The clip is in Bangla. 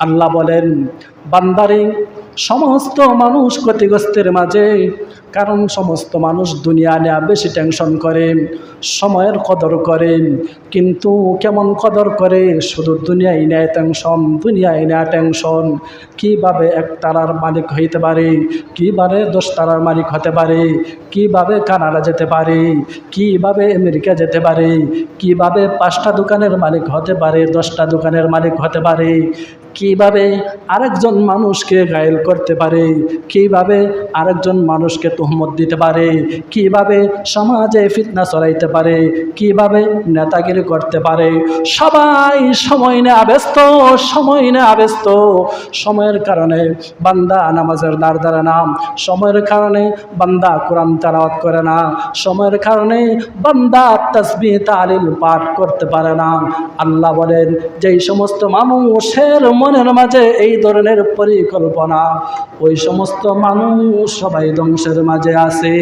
আল্লাহ বলেন, বান্দারে, সমস্ত মানুষ ক্ষতিগ্রস্তের মাঝে, কারণ সমস্ত মানুষ দুনিয়া নেয়া বেশি টেনশন করে, সময়ের কদর করে, কিন্তু কেমন কদর করে, শুধু দুনিয়ায় নেয় টেনশন দুনিয়ায় নেয়া টেনশন কীভাবে এক তারার মালিক হইতে পারে, কীভাবে দশ তারার মালিক হতে পারে, কীভাবে কানাডা যেতে পারে, কীভাবে আমেরিকা যেতে পারে, কীভাবে পাঁচটা দোকানের মালিক হতে পারে, দশটা দোকানের মালিক হতে পারে কীভাবে আরেকজন মানুষকে গায়েল করতে পারে? কীভাবে আরেকজন মানুষকে তোহমত দিতে পারে? কীভাবে সমাজে ফিতনা চড়াইতে পারে? কীভাবে নেতাগিরি করতে পারে? সবাই সময় নেওয়া ব্যস্ত, সময় নেওয়া ব্যস্ত। সময়ের কারণে বান্দা নামাজের দাঁড় দাঁড়া না, সময়ের কারণে বান্দা কোরআন তালাওয়াত করে না, সময়ের কারণে বান্দা তসবি তালিল পাঠ করতে পারে না। আল্লাহ বলেন, যেই সমস্ত মানুষের মনের মাঝে এই ধরনের পরিকল্পনা। ওই সমস্ত মানুষ সবাই ধ্বংসের মাঝে আছে।